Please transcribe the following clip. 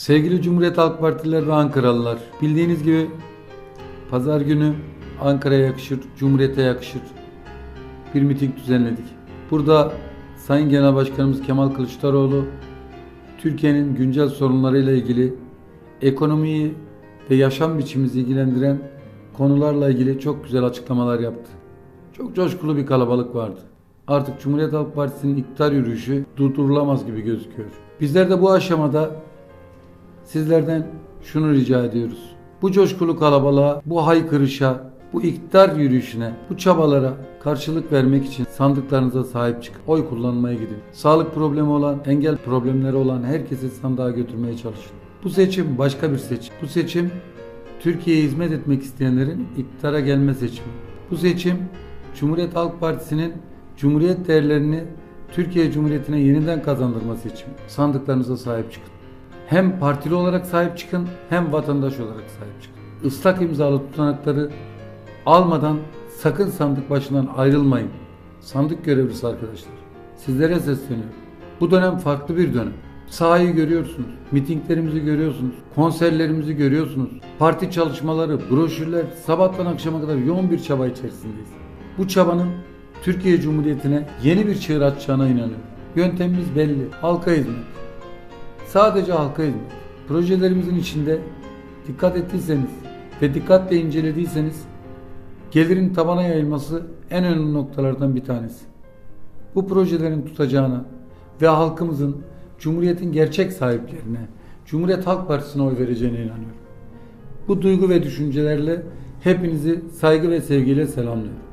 Sevgili Cumhuriyet Halk Partililer ve Ankaralılar, bildiğiniz gibi pazar günü Ankara'ya yakışır, Cumhuriyet'e yakışır bir miting düzenledik. Burada Sayın Genel Başkanımız Kemal Kılıçdaroğlu Türkiye'nin güncel sorunlarıyla ilgili ekonomiyi ve yaşam biçimimizi ilgilendiren konularla ilgili çok güzel açıklamalar yaptı. Çok coşkulu bir kalabalık vardı. Artık Cumhuriyet Halk Partisi'nin iktidar yürüyüşü durdurulamaz gibi gözüküyor. Bizler de bu aşamada sizlerden şunu rica ediyoruz. Bu coşkulu kalabalığa, bu haykırışa, bu iktidar yürüyüşüne, bu çabalara karşılık vermek için sandıklarınıza sahip çıkın. Oy kullanmaya gidin. Sağlık problemi olan, engel problemleri olan herkesi sandığa götürmeye çalışın. Bu seçim başka bir seçim. Bu seçim Türkiye'ye hizmet etmek isteyenlerin iktidara gelme seçimi. Bu seçim Cumhuriyet Halk Partisi'nin Cumhuriyet değerlerini Türkiye Cumhuriyeti'ne yeniden kazandırma seçimi. Sandıklarınıza sahip çıkın. Hem partili olarak sahip çıkın hem vatandaş olarak sahip çıkın. Islak imzalı tutanakları almadan sakın sandık başından ayrılmayın. Sandık görevlisi arkadaşlar. Sizlere sesleniyorum. Bu dönem farklı bir dönem. Sahayı görüyorsunuz, mitinglerimizi görüyorsunuz, konserlerimizi görüyorsunuz. Parti çalışmaları, broşürler, sabahtan akşama kadar yoğun bir çaba içerisindeyiz. Bu çabanın Türkiye Cumhuriyeti'ne yeni bir çığır açacağına inanıyorum. Yöntemimiz belli. Halka hizmet. Sadece halka hizmet. Projelerimizin içinde dikkat ettiyseniz ve dikkatle incelediyseniz gelirin tabana yayılması en önemli noktalardan bir tanesi. Bu projelerin tutacağına ve halkımızın Cumhuriyet'in gerçek sahiplerine, Cumhuriyet Halk Partisi'ne oy vereceğine inanıyorum. Bu duygu ve düşüncelerle hepinizi saygı ve sevgiyle selamlıyorum.